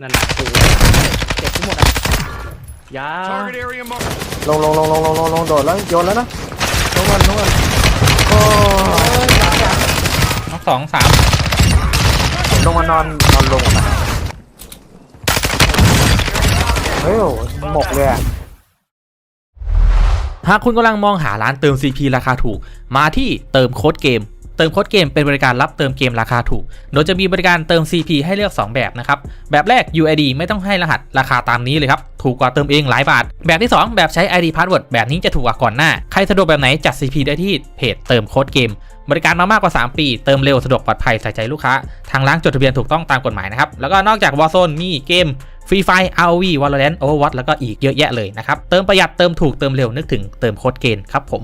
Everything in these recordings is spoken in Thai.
นั่นน่ะกูเจ็บทั้งหมดอะยา Target area marked. ลงลงลงลงลงลงลงโดดแล้วโยนแล้วนะลงมันลงมันโอ้น็อกสองสามลงมานอนนอนลงนะเฮ้ยโอ้หมกเลยอะหากคุณกำลังมองหาร้านเติม CP ราคาถูก มาที่เติมโค้ดเกม เติมโค้ดเกมเป็นบริการรับเติมเกมราคาถูก โดยจะมีบริการเติม CP ให้เลือก 2 แบบนะครับ แบบแรก UID ไม่ต้องให้รหัสราคาตามนี้เลยครับ ถูกกว่าเติมเองหลายบาท แบบที่ 2 แบบใช้ ID Password แบบนี้จะถูกกว่าก่อนหน้า ใครสะดวกแบบไหนจัด CP ได้ที่เพจเติมโค้ดเกม บริการมามากกว่า 3 ปี เติมเร็วสะดวกปลอดภัยใส่ใจลูกค้า ทางร้านจดทะเบียนถูกต้องตามกฎหมายนะครับ แล้วก็นอกจาก Warzone มีเกมฟรีไฟ ROV Valorant Overwatch แล้วก็อีกเยอะแยะเลยนะครับ เติมประหยัด เติมถูก เติมเร็ว นึกถึงเติมโค้ดเกณฑ์ครับผม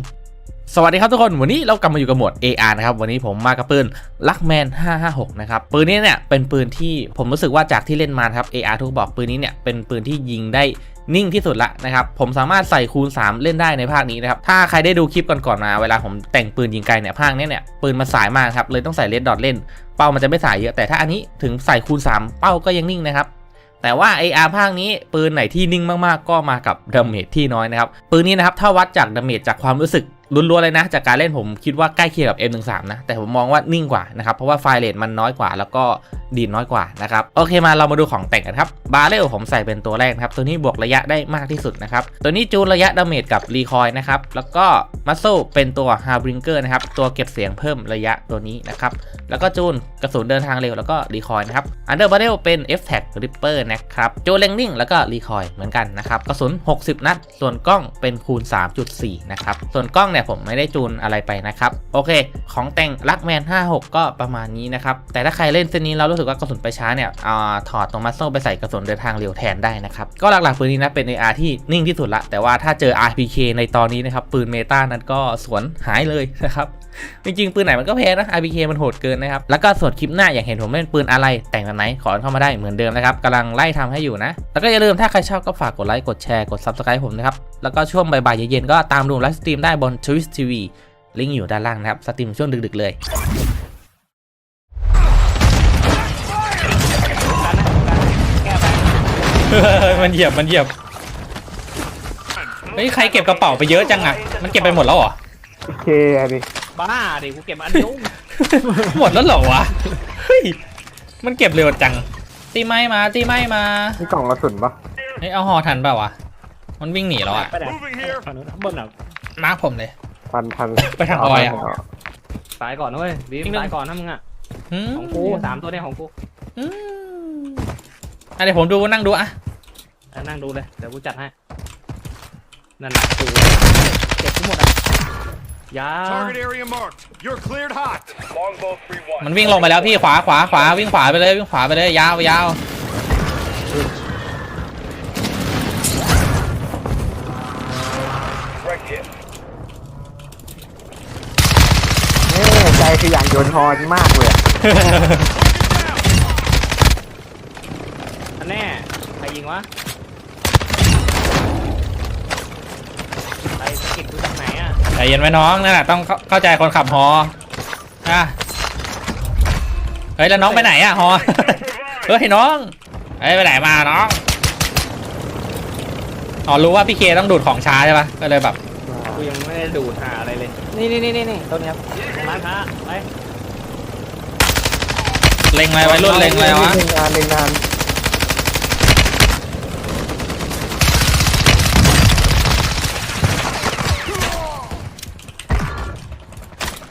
สวัสดีครับทุกคนวันนี้เรากลับมาอยู่กับหมวด AR นะครับวันนี้ผมมากับปืน Luckman 556 นะครับปืนนี้เนี่ยเป็นปืนที่ผมรู้สึกว่าจากที่เล่นมาครับ AR ทุกบอกปืนนี้เนี่ยเป็นปืนที่ยิงได้นิ่งที่สุดละนะครับผมสามารถใส่คูณ 3 เล่นได้ในภาคนี้นะครับถ้าใครได้ดูคลิปก่อนๆมาเวลาผมแต่งปืนยิงไกลเนี่ยภาคนี้เนี่ยปืนมันสายมากครับเลยต้องใส่เลดดอทเล่น เป้ามันจะไม่สายเยอะแต่ถ้าอันนี้ถึงใส่คูณ 3 เป้าก็ยังนิ่งนะครับแต่ว่า AR ภาคนี้ปืนไหนที่นิ่งมากๆ ก็มากับดาเมจที่น้อยนะครับปืนนี้นะครับถ้าวัดจากดาเมจจากความรู้สึก ล้วนๆเลยนะ จากการเล่นผมคิดว่าใกล้เคียงกับ M13 นะ แต่ผมมองว่านิ่งกว่านะครับ เพราะว่าไฟเรทมันน้อยกว่า แล้วก็ดีน้อยกว่านะครับ โอเคมาเรามาดูของแต่งกันครับ บาเรลผมใส่เป็นตัวแรกครับ ตัวนี้บวกระยะได้มากที่สุดนะครับ ตัวนี้จูนระยะดาเมจกับรีคอยนะครับ แล้วก็มัสโซเป็นตัวฮาร์บริงเกอร์นะครับ ตัวเก็บเสียงเพิ่มระยะตัวนี้นะครับ แล้วก็จูนกระสุนเดินทางเร็วแล้วก็รีคอยนะครับ อันเดอร์บาเรลเป็น F Tag Ripper นะครับ จูนเลงนิ่งแล้วก็รีคอยเหมือนกันนะครับ กระสุน 60 นัด ส่วนกล้องเป็นคูณ 3.4 นะครับ ส่วนกล้องเนี่ยผมไม่ได้จูนอะไรไปนะครับ โอเค ของแต่งลักแมน 56 ก็ประมาณนี้นะครับ แต่ถ้าใครเล่นเส้นนี้เรารู้สึกว่ากระสุนไปช้าเนี่ยอ่าถอดตรงมัสโซไปใส่กระสุนเดินทางเร็วแทนได้นะครับ ก็หลักๆปืนนี้นะเป็น AR ที่นิ่งที่สุดละ แต่ว่าถ้าเจอ RPK ในตอนนี้นะครับปืนเมตานั้นก็สวนหายเลยนะครับจริงๆปืนไหนมันก็แพ้นะ RPK มันโหดเกินนะครับ แล้วก็ส่วนคลิปหน้าอยากเห็นผมเล่นปืนอะไร แต่งแบบไหนขอเข้ามาได้เหมือนเดิมนะครับกำลังไล่ทำให้อยู่นะ แล้วก็อย่าลืมถ้าใครชอบก็ฝากกดไลค์กดแชร์กด Subscribe ผมนะครับ แล้วก็ช่วงบ่ายๆเย็นๆก็ตามดูไลฟ์สตรีมได้บน Twitch TV ลิงก์อยู่ด้านล่างนะครับ สตรีมช่วงดึกๆเลยแก้ไปมันเหยียบมันเหยียบเฮ้ยใครเก็บกระเป๋าไปเยอะจังอะมันเก็บไปหมดแล้วเหรอ โอเคอะดิบ้าดิกูเก็บอันเดียวหมดแล้วเหรอวะ เฮ้ย มันเก็บเร็วจัง ตีไม้มา ตีไม้มานี่กล่องกระสุนปะเฮ้ยเอาหอทันเปล่าวะ มันวิ่งหนีแล้วอะไปไหน Moving here. ฝั่งนู้นบนอะ มาร์คผมเลย พันพันไปทางออยอะตายก่อนนะเว้ยบีมจริงๆตายก่อนนะมึงอะ อืมของกูสามตัวเนี่ยของกูอืมอะเดี๋ยวผมดูนั่งดูอะอะนั่งดูเลย เดี๋ยวกูจัดให้ นั่นน่ะกูเจ็บทั้งหมดอะยา Target area marked. You're cleared hot. Longbow 3-1. มันวิ่งลงไปแล้วพี่ขวาขวาขวาวิ่งขวาไปเลยวิ่งขวาไปเลยยาวยาว คืออย่างโยนฮอนมากเลยอะอันแน่ใครยิงวะใครสะกิดกูจากไหนอะใจเย็นไว้น้องนั่นแหละต้องเข้าเข้าใจคนขับฮออะเฮ้ยแล้วน้องไปไหนอะฮอ เฮ้ยน้องเฮ้ยไปไหนมาน้องอ๋อรู้ว่าพี่เคต้องดูดของช้าใช่ปะก็เลยแบบกู ยังไม่ได้ดูดหาอะไรเลย นี่นี่นี่นี่นี่ตัวนี้ครับร้านค้าไปเล็งอะไรไว้รุ่นเล็งอะไรวะเล่นงานเล่นงาน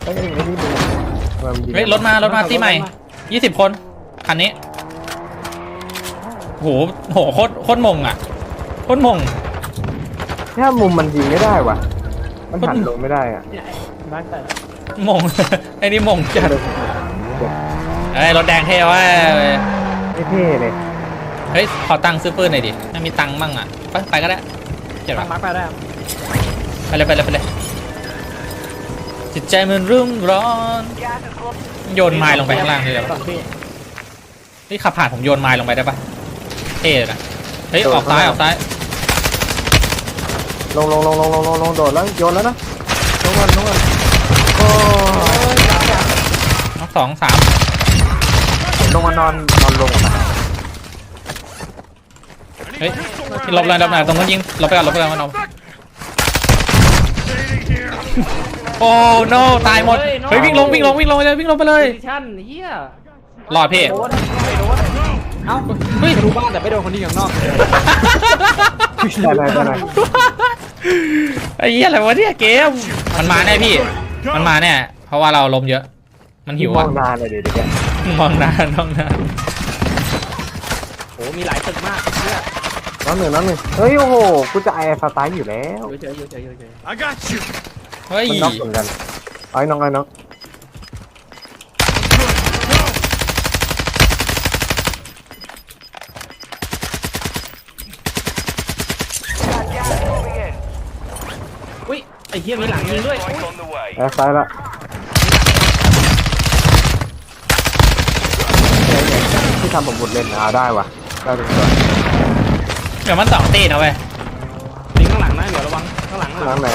เฮ้ยไอ้นี่มันมันยิงเฮ้ยรถมารถมาที่ใหม่ยี่สิบคนคันนี้โหโหโคตรโคตรมงอะโคตรมงถ้ามุมมันยิงไม่ได้ว่ะ มันหันลงไม่ได้อะร้านแต่มง ไอ้นี่มงจัดเฮ้ยรถแดงเท่เว้ยไม่เท่เลย เฮ้ยขอตังค์ซื้อปืนหน่อยดิไม่มีตังค์บ้างอะ ไปไปก็ได้เจ็บตั้ปะงมาร์คไปได้ครับไปเลยไปเลยไปเลยจิตใจมันรุ่มร้อน โยนไม้ลงไปข้างล่างเลยเหรอก่อนพี่นี่ขับผ่านผมโยนไม้ลงไปได้ปะเท่เลยนะ เฮ้ยออกซ้ายออกซ้าย ลงลงลงลงลงลงลงโดดแล้วโยนแล้วนะลงมันลงมันโอ้น็อกสองสามลงมานอนนอนลงนะเฮ้ยหลบเลยหลบหน่อยตรงนั้นยิงหลบไปก่อนหลบไปก่อนน้อง Staying here. โอ้ no ตายหมดเฮ้ยวิ่งลงวิ่งลงวิ่งลงไปเลยวิ่งลงไปเลยดิชั่นเฮียรอดพี่โดนไม่โดนเอ้าเฮ้ยรู้บ้านแต่ไม่โดนคนที่อยู่ข้างนอกได้ได้ได้ ได้ไอ้เหี้ยอะไรวะเนี่ยเกม มันมาแน่พี่ มันมาแน่เพราะว่าเราลมเยอะ มันหิวมออะงนานเลยเดี๋ยวเดี๋ยวมองนานมองนานโอ้มีหลายตึกมากเนี่ยน้องหนึ่งน้องหนึ่งเฮ้ยโอ้โหกูจะไอแอร์สไตล์อยู่แล้วเยอะเจอเยอะเจอเยอะเจอ I got you. เฮ้ยมันน็อกเหมือนกันเอาไอ้น้องไอ้น้อง ไอ้เฮียมีหลังยิงด้วย Strike on the way. แอร์สไตล์ละที่ทำผมบุดเล่นอ่าได้ว่ะได้ทุกตัวเดี๋ยวมันสองตีนะเว้ยยิงข้างหลังนะเดี๋ยวระวังข้างหลังข้างหล้าลังงไหน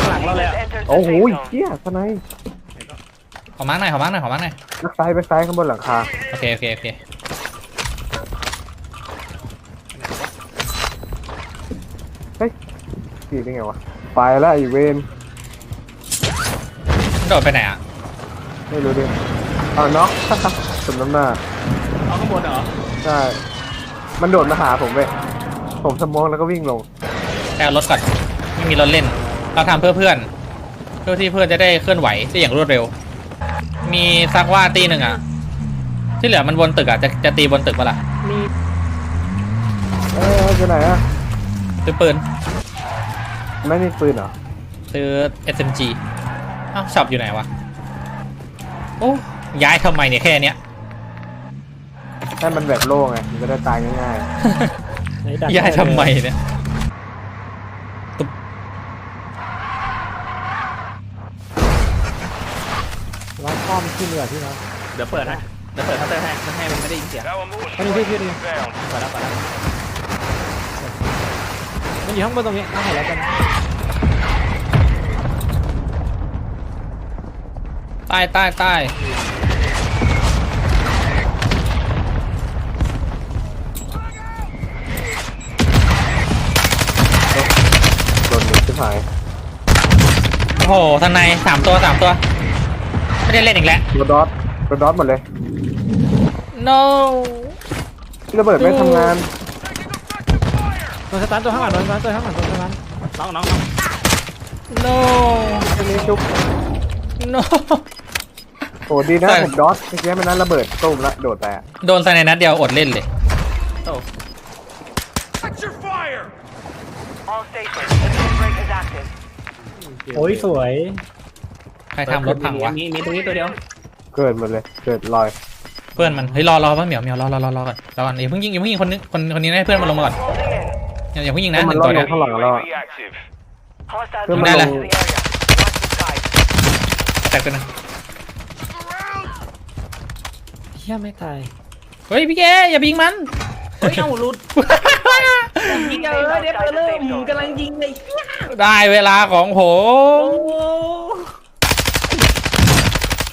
ข้างหลังเราเลยอะโอ้โหเหี้ยทนายขอมาร์กหน่อยขอมาร์กหน่อยขอมาร์กหน่อยนักซ้ายไปซ้ายข้างบนหลังคาโอเคโอเคโอเคขี่ได้ไงวะ ไปแล้วไอีเวนมันโดดไปไหนอะไม่รู้ดิเอาน็อก สมน้ำหน้าเอาข้างบนเหรอใช่มันโดดมาหาผมเว้ยผมสมองแล้วก็วิ่งลงแต่เอารถก่อนไม่มีรถเล่น เราทำเพื่อเพื่อน เพื่อที่เพื่อนจะได้เคลื่อนไหวได้อย่างรวดเร็ว มีซักว่าตีหนึ่งอะ ที่เหลือมันบนตึกอะจะจะตีบนตึกปะล่ะมีเอ้ยจะไหนอะซื้อปืน ไม่มีปืนเหรอ ซื้อ SMG อ้าวช็อปอยู่ไหนวะ โอ้ย้ายทำไมเนี่ยแค่เนี้ย ให้มันแบบโล่งไง มันจะได้ตายง่ายไหนดักย้ายทำไมเนี่ยร้านป้อมขึ้นเลยพี่น้องเดี๋ยวเปิดให้เดี๋ยวเปิดคัตเตอร์ให้ไม่ให้มันไม่ได้ยินเสียง Now I'm moving. อันนี้พี่พี่ดู Inbound. เปิดแล้วเปิดแล้ว มันอยู่ข้างบนตรงนี้น่าเห็นแล้วกันใต้ใต้ใต้ๆโดนหนึ่งชิบหายโอ้โหทนายสามตัวสามตัว ไม่ได้เล่นอีกแล้วโดนดอทโดนดอทหมดเลย no ระเบิดไม่ทำงานโด นสตาร์ทตัวข้างหลังโดนสตาร์ทตัวข้างหลังโดนสตาร์ทน้องน้องน้อง no อันนี้จุ๊บ no โอ้ดีนะใช่ ผมดอทเมื่อกี้มันนั้นระเบิดตุ้มละโดดไปอะโดนใส่ในนัดเดียวอดเล่นเลย Watch your fire. All stations, the break is active. โอ้ยสวยใครทำรถพังวะ มีมีตรงนี้ตัวเดียว เกิดหมดเลยเกิดลอยเพื่อนมัน เฮ้ยรอรอป่ะเหมียวเหมียวรอรอรอรอก่อนรอก่อนอย่าเพิ่งยิงอย่าเพิ่งยิงคนนึงคนคนนี้ให้เพื่อนมันลงมาก่อน Closing in. อย่าอย่าเพิ่งยิงนะให้หมันนึ่งตัวรอดเนี้ยข้างหลังเรา UAV active. Hostiles Come are on. moving to the area. Watch the skies. แตกตัวนึงเฮียไม่ตายเฮ้ยพี่แกอย่าไปยิงมัน เฮ้ยเอาหลุดยิงเออเดี๋ยวเริ่มกำลังยิงเลยได้เวลาของผโอ้ม โห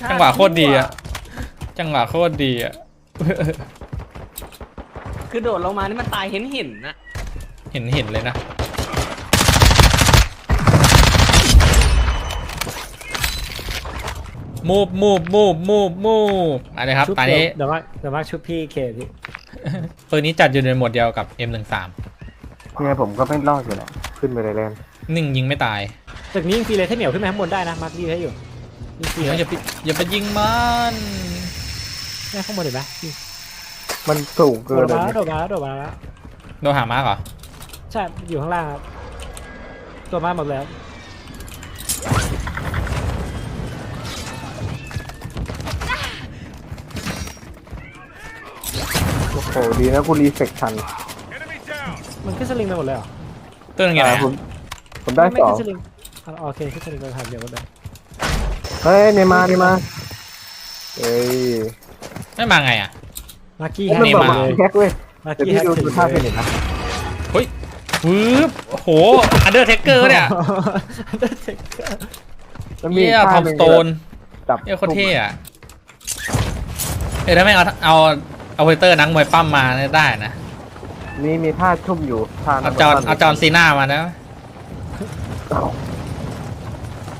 จังหวะโคตรดีอะจังหวะโคตรดีอะ คือโดดลงมานี่มันตายเห็นเห็นนะ เห็นเห็นเลยนะ มูฟมูฟมูฟมูฟมูฟอะไรครับตอนนี้เดี๋ยวมากเดี๋ยวมากชุบพี่เคพี่ปืนนี้จัดอยู่ในโหมดเดียวกับ M13 เนี่ยผมก็ไม่รอดอยู่แหละขึ้นไปเลยแลนหนึ่งยิงไม่ตายตึกนี้ยิงฟรีเลยถ้าเหนียวขึ้นไปข้างบนได้นะมาร์คดีให้อยู่ยิงฟรีเดี๋ยวอย่าไปอย่าไปยิงมันแม่ข้างบนเห็นไหมยิงมันสูงโดเกินดเลยมาแล้วเนี่ยโดดมาแล้วโดดมาแล้ว โดนหามาร์กเหรอ ใช่อยู่ข้างล่างครับ ตัวมาหมดแล้ว โอ้โหดีนะกูรีเฟกทัน Enemy down. มันขึ้นสลิงไปหมดเลยเหรอตัวนึงไงอ่านะผมผมได้ไม่สองขึ้นสลิงอะโอเคขึ้นสลิงไปผ่านเดี๋ยวหมดเลยเฮ้ยเนมาร์เนมาร์เอ้ยไม่มาไงอะมาร์กี้มันแฮบอกกมาเลยแฮกเว้ยมาร์เดี๋ยวกี้พี่แฮกดูถึดูงท่าเลเป็นยเห็นนะวื บโอ้โหอันเดอร์เทเกอร์เนี่ยแล้วมีเยี่ยท่าทอมหนึ่สงโตนจับเยี่ยโคตรเท่อะเอ้ยถ้าไม่งเอาเอาเอาเวเตอร์นักมวยปั้มมาเนี่ยได้นะนี่มีท่าชุ่มอยู่ท่าเอาจอนเอาจอนซีน่ามานะ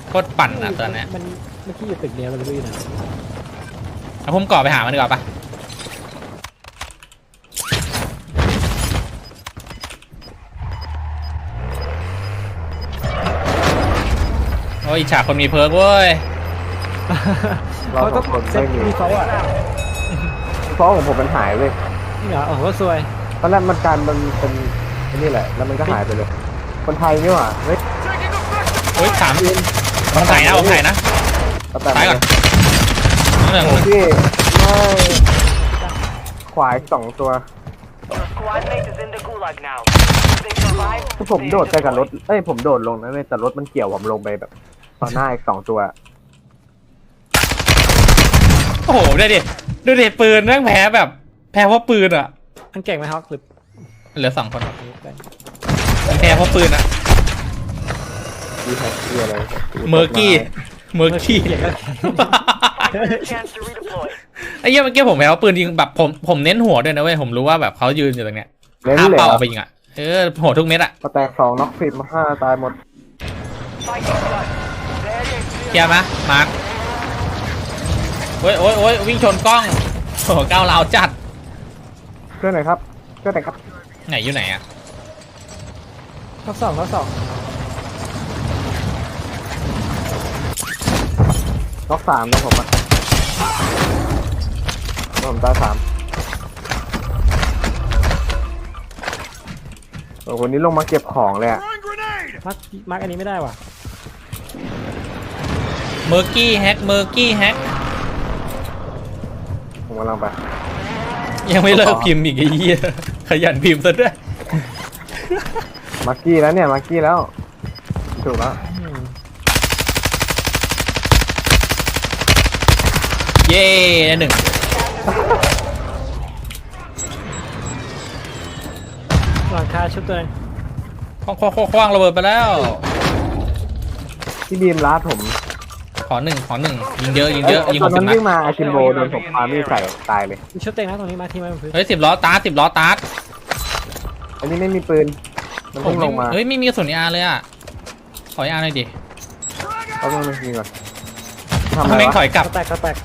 โคตรปั่นอะตอนเนี้ยมันเมื่อกี้อยู่ตึกเดียวมันไม่รู้อยู่ไหนเอาผมก่อไปหามันดีกว่าปะ อ้ยอิจฉาคนมีเพิร์กเว้ย เราเขาสต้อองงคนเซ็ตไม่มีมีเขาอะเพราะของผมมันหายเลยนี่เหรอโอ้โหสวยตอนแรกมันการมันเป็นไอ้นี่แหละ แล้วมันก็หายไปเลย คนไทยนี่หว่าเฮ้ยโอ้ยสามผมถ่ายนะผมถ่ายนะเอาแต่ถ่ายก่อนเหลืองโอ้พี่ไม่ขวายสองตัว Your squad mate is in the gulag now. If they survive, คือผม stay โดดไปกับรถ deployed. เอ้ยผมโดดลงนะเว้ยแต่รถมันเกี่ยวผมลงไปแบบ ตอนหน้าอีกสองตัว โอ้โหดูดิดูดิปืนแม่งแพ้แบบแพ้เพราะปืนอะ มันเก่งไหมฮอกหรือเหลือสองคนมันแพ้เพราะปืนอะดีแท็กที่อะไรเมอร์กี้เมอร์กี้เก่งก็ Fight for your chance to redeploy. ไอ้เหี้ยเมื่อกี้ผมแพ้เพราะปืนยิงแบบผมผมเน้นหัวด้วยนะเว้ยผมรู้ว่าแบบเขายืนอยู่ตรงเนี้ยเล่นห้ามเลยเป้าเหรอออกไปยิงอะเออหัวทุกเม็ดอะพอแตกสองน็อกสิบมาห้าตายหมด เคลียร์ไหมมาร์คโอ้ยโอ้ยโอ้ยวิ่งชนกล้องโอ้โหก้าวราวจัดช่วยหน่อยครับช่วยหน่อยครับไหนอยู่ไหนอะท็อปสองท็อปสองน็อกสามนะผมอะผมตายสามโอ้คนนี้ลงมาเก็บของเลยอะ Throwing grenade! มาร์คมาร์คอันนี้ไม่ได้ว่ะ เมอร์กี้แฮกเมอร์กี้แฮกผมกำลังไป ยังไม่เลิกพิมพ์อีกไอ้เหี้ยขยันพิมพ์ซะด้วยมาร์กี้แล้วเนี่ย มาร์กี้แล้ว ถูกแล้วอืมเย้ได้หนึ่งหลังคาชุบตัวนึงคว้างคว้างคว้างระเบิดไปแล้ว พี่บีมลัดผมข อหนึ่งขอหนึ่งยิงเยอะยิงเยอะยิงตหอกนสินั้บนนัดวิ่งมาอาชิมโบโดนผมพามีดใส่ตายเลยมีชุบเต็งนะตรงนี้มาที่มาบนพื้นเฮ้ยสิบล้อตาร์ทสิบล้อตาร์ทอันนี้ไม่มีปืน มันผมเพิ่งลงมาเฮ้ยไม่มีกระสุนอาเลยอะขออาหน่อยดิเอาเพิ่งมายิงก่อนทำทำอะไรแม่งถวะอยกลับก็แตกก็แตก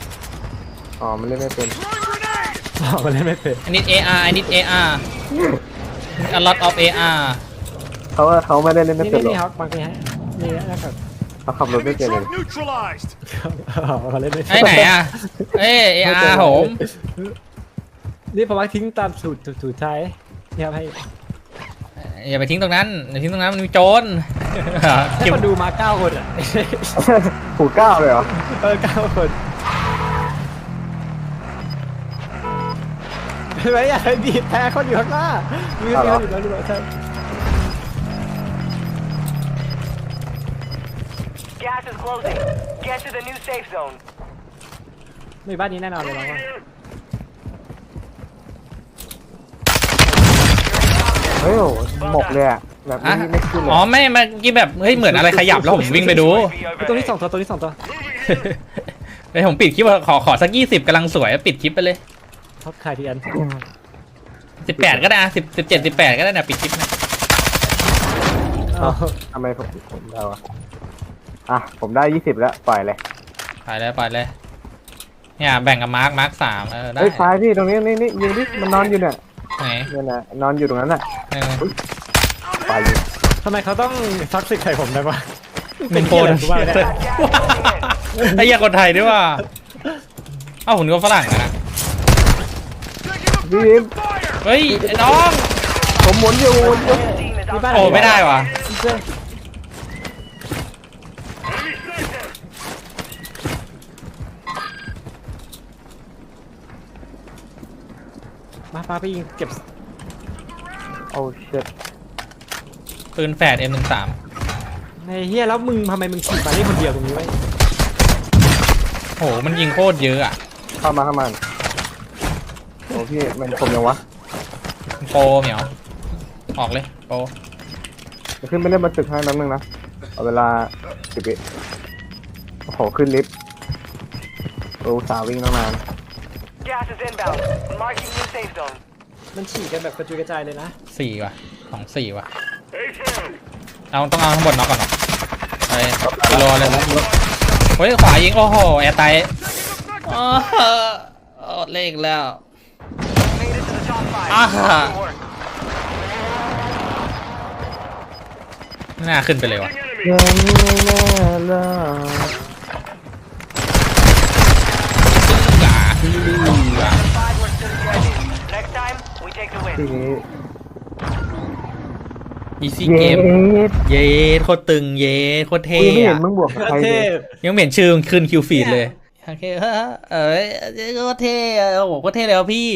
อ๋อ มันเล่นไม่เป็นอ๋อมันเล่นไม่เป็น I need AR I need AR a lot of AR เขาว่าเขาไม่ได้เล่นไม่นี่เป็นนี่หรนี่อกฮอกบางทีฮะนี่นะครับ เขาขับรถไม่เป็นเลย Truck neutralized! อ๋อเขาเล่นไม่เป็ไอ้ไหนอะเอ้ย AR ผมนี่ผมว่าทิ้งตามสูตรสูตรสูตรใช้นี่ครับให้อย่าไปทิ้งตรงนั้นอย่าทิ้งตรงนั้นมันมีโจรให้เก็บคนดูมาเก้าคนอะผูกก้าวเลยเหรอเออเก้าคนเห็นไหมอยากให้บีบแพ้คนอยู่ข้างหน้ามีคนอยู่แล้วดูใช่ Gas is closing. Get to the new safe zone. ในบ้านนี้แน่นอนเลยน้องว่าเฮ้ยโอ้หมกเลยอะแบบไม่อะไม่ขึ้นเลยอ๋อไม่เมื่อกี้แบบเฮ้ยเหมือนอะไรขยับแล้วผมวิ่งไปดูไอ้ตัวนี้สองตัวตัวนี้สองตัวเฮ้ยผมปิดคลิปขอขอสักยี่สิบกำลังสวยปิดคลิปไปเลยท็อปขายทีอันสิบแปดก็ได้สิบสิบเจ็ดสิบแปดก็ได้นะปิดคลิปนะ เอาทำไมผมผมได้วะ อะ ผมได้ยี่สิบแล้ว ปล่อยเลย ไปเลยไปเลย เนี่ยแบ่งกับมาร์คมาร์คสามเออได้เฮ้ยซ้ายพี่ตรงนี้นี่นี่ยิงดิมันนอนอยู่เนี่ยไหนเนี่ยนะนอนอยู่ตรงนั้นน่ะเออปล่อยยิงทำไมเขาต้องท็อกซิกใส่ผมได้ปะเป็นโคนว่าเนี่ยไอ้เหี้ยคนไทยด้วยว่าเอ้าผมก็ฝรั่งนะพี่บีมเฮ้ยไอ้น้องผมหมุนอยู่หมุนอยู่ Team is นี่ out. บ้านโอ้ไม่ได้ว่ะมาปาไปยิงเก็บโอ้เชิดปืนแฝด M13 ในเฮียแล้วมึงทำไมมึงขี่มาได้คนเดียวตรงนี้ไว้โหมันยิงโคตรเยอะอะเข้ามาเข้ามาโอ้พี่มันคมยังวะโปรเหมียวออกเลยโปรจะขึ้นไปเล่นบนตึกให้แป๊บนึงนะเอาเวลาสิบวิโอ้โหขึ้นลิฟต์โอ้สาววิ่งตั้งนาน Gas is inbound. Marking new safe zone. มันฉีกกันแบบกระจุยกระจายเลยนะสี่ว่ะสองสี่ว่ะ เอาต้องเอาข้างบนน็อกก่อนเนาะไปกิโลเลยเฮ้ยขวายิงโอ้โหแอร์ไตโอ้โหโอ้เลขแล้ว Made it to the top five. Ah. Good work. ไม่น่าขึ้นไปเลยว่ะยังไม่แน่ละ ที win. นี้อีซี่เย้เกม เย้โคตรตึงเย้โคตรเท่กูยังไม่เห็นอะมึงบวกกับใครเทเลยพยังไม่เห็นชื่อขึ้นคิวฟีดเลยโอเคเฮ้ยเอ้ยโคตรเท่อะโอ้โหโคตรเท่เลยครับพี่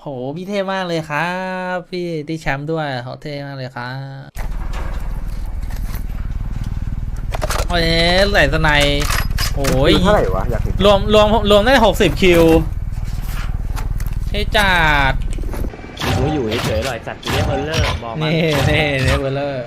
โหพี่เท่มากเลยครับ พี่ที่แชมป์ด้วยเขาเท่มากเลยครับโอ้ยใส่สไนด์โอ้ยคือเท่าไหร่วะอยากเห็นรวมรวมรวมได้หกสิบคิว เท่จัดกูอยู่เฉยๆหน่อยสัตว์เรียกเออร์เลอร์บอกมานี่นี่เนเวอร์เลอร์